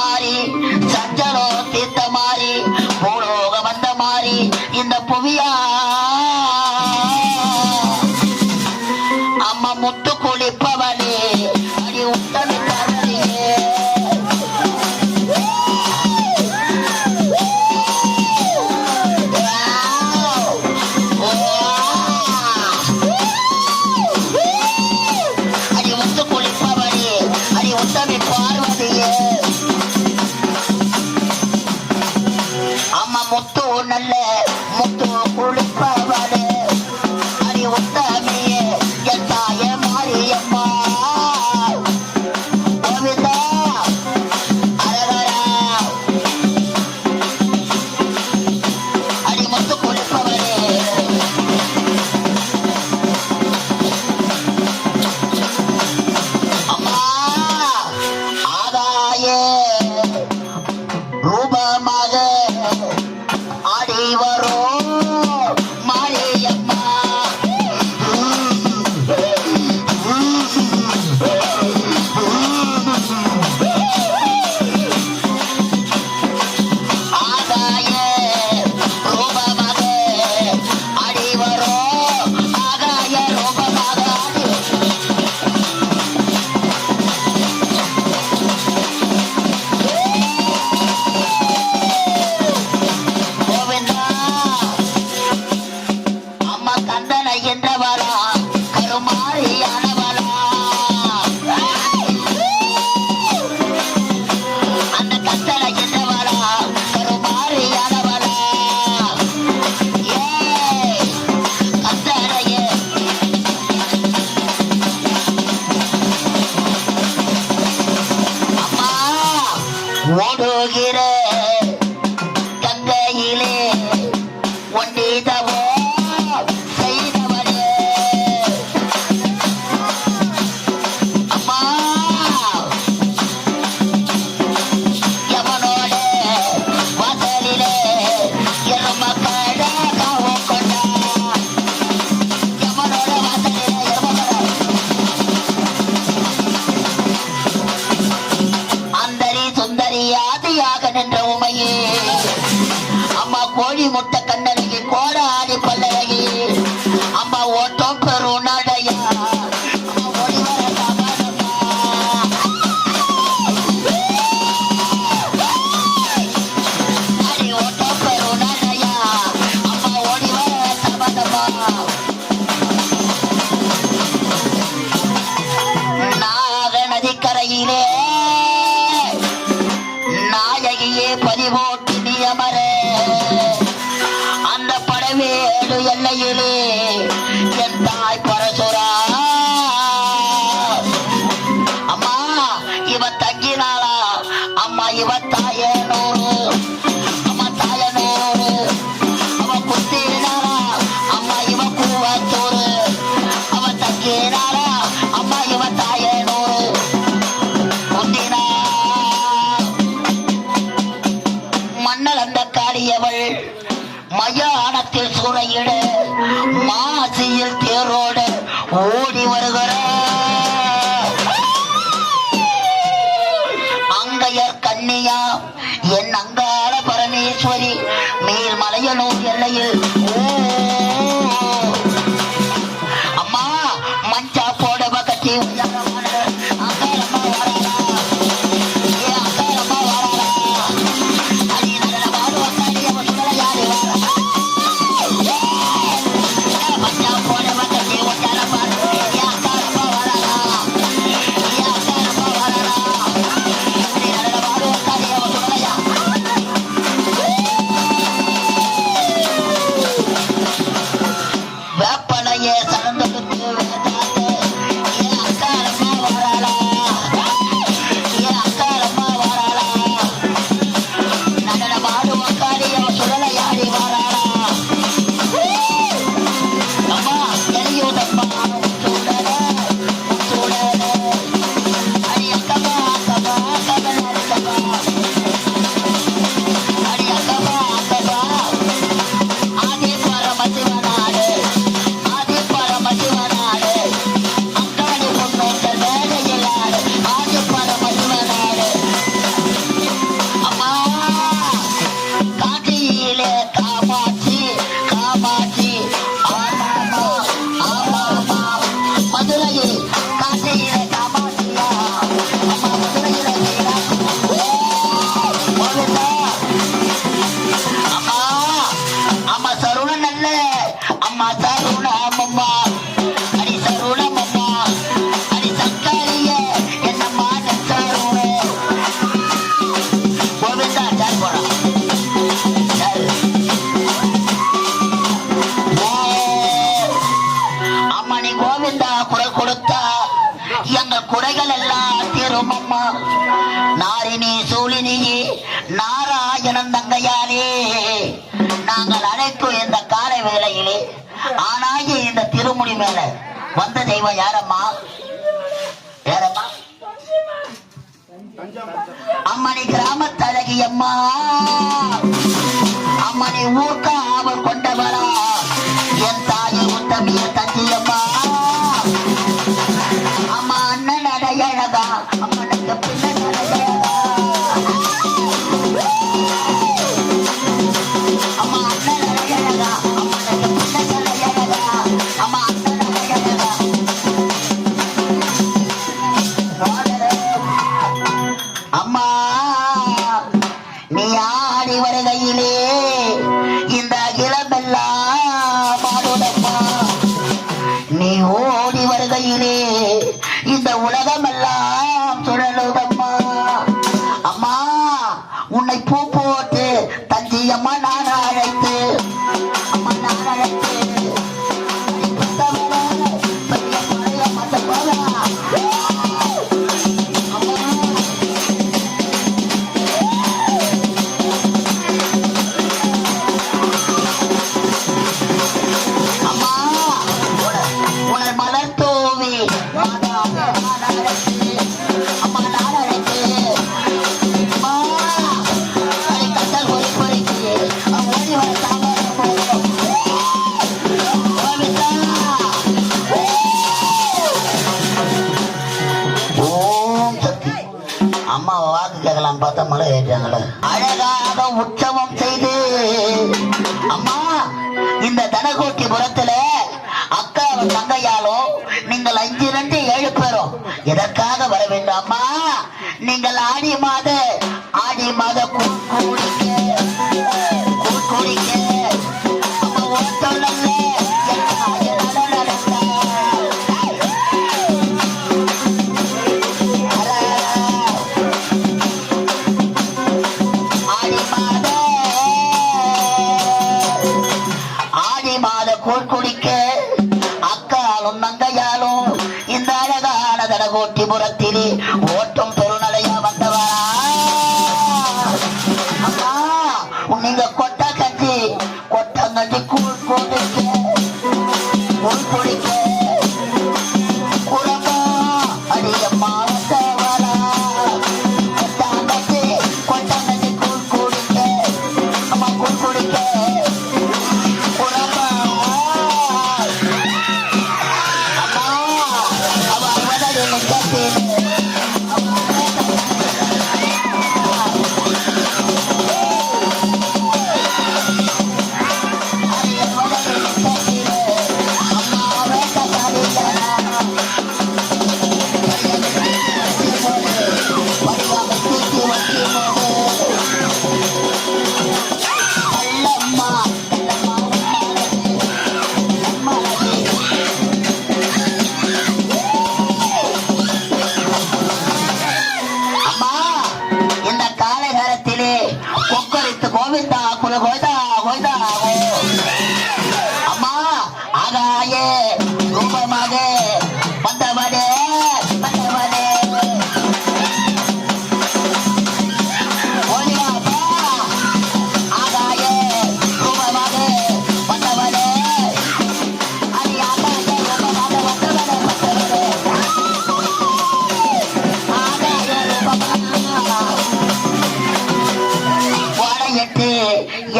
மாறி சஞ்சலோ தீர்த்த மாறி பூலோகம் வந்த மாறி இந்த புவியா ஓட்டம் கருணாக வேடு எல்லையிலே என் தாய் பரசுரா. அம்மா இவ தங்கினாளா? அம்மா இவ தாயே நூறு. அம்மா தாய நூறு. அவ குத்தினாளா? அம்மா இவ கூவத்தூறு. அவ தங்கினாளா? அம்மா இவ தாயே நூறு. மன்னல் அந்த காரியவள் மயானத்தில் சூறையிட மாசியில் தேரோட ஓடி வருகிறார் குறைகள் எல்லாம் தீரும் அம்மா. நாரினி சூழினியே நாராயணன் தங்கையாரே நாங்கள் அழைக்கும் இந்த காலை வேளையிலே திருமுடி மேல வந்த தெய்வம் யாரம்மா? யாரம்மா? அம்மனை கிராமத்தழகி அம்மா. அம்மனை ஊர்க்க ஆவல் கொண்டவரா. என் தாயை உத்தமிய தஞ்சியம்மா அம்மா. அண்ணன் அடையழகா அம்மனுக்கு பிள்ளை ஓடி வருகையிலே இந்த உலகமெல்லாம் சுழலுதம்மா செய்து. அம்மா இந்த தனகோட்டி புறத்துல அக்காவும் தங்கையாலும் நீங்கள் அஞ்சு ரெண்டு ஏழு பேரும். எதற்காக வர வேண்டும் அம்மா? நீங்கள் ஆடி மாத ஆடி மாத கூடி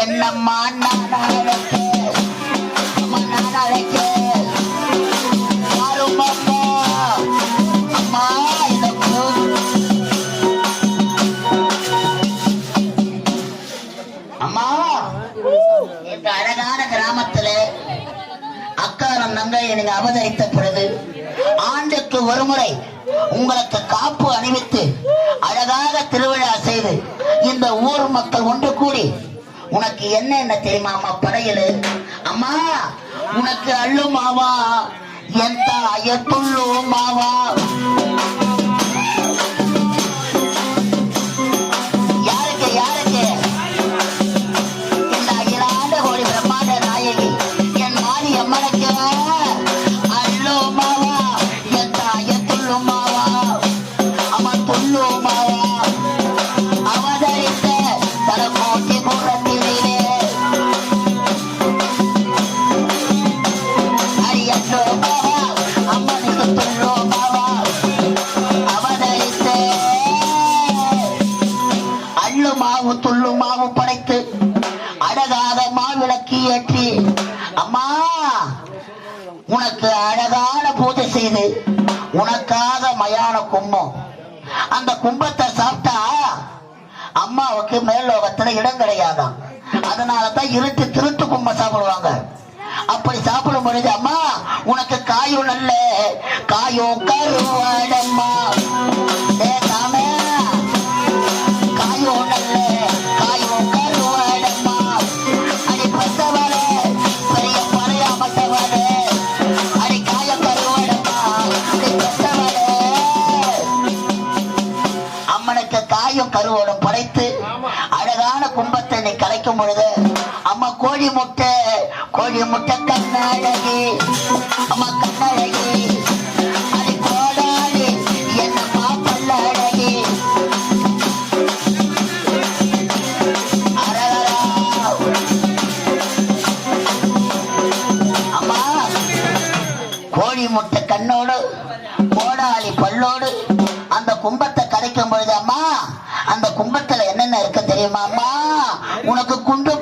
என்னம்மா நான் அழைக்க நான் அழைக்க இந்த அழகான கிராமத்துல அக்காரம் நங்கையை நீங்க அவதரித்த பிறகு ஆண்டுக்கு ஒருமுறை உங்களுக்கு காப்பு அணிவித்து அழகாக திருவிழா செய்து இந்த ஊர் மக்கள் ஒன்று கூடி உனக்கு என்ன என்ன தெரியுமா அம்மா படையலு? அம்மா உனக்கு அள்ளு மாவா என் தாயத்துள்ளு மாவா. உனக்கு அழகான பூஜை செய்து உனக்காக மயான கும்பம். அந்த கும்பத்தை சாப்பிட்டா அம்மாவுக்கு மேல்லோகத்துல இடம் கிடையாதாம். அதனாலதான் இருட்டு திருட்டு கும்பம் சாப்பிடுவாங்க. அப்படி சாப்பிடும் பொழுது அம்மா உனக்கு காயும் நல்ல காயும் கருவாடம்மா. பார்க்கும் பொழுது அம்மா கோழி முட்டை கோழி முட்டை கண்ணழகி அம்மா கண்ணழகி கோழி முட்டை கண்ணோடு கோடாளி பல்லோடு அந்த கும்பத்தை கரைக்கும் பொழுது அம்மா அந்த கும்பத்துல என்னென்ன இருக்கு தெரியுமா அம்மா? உனக்கு குண்டு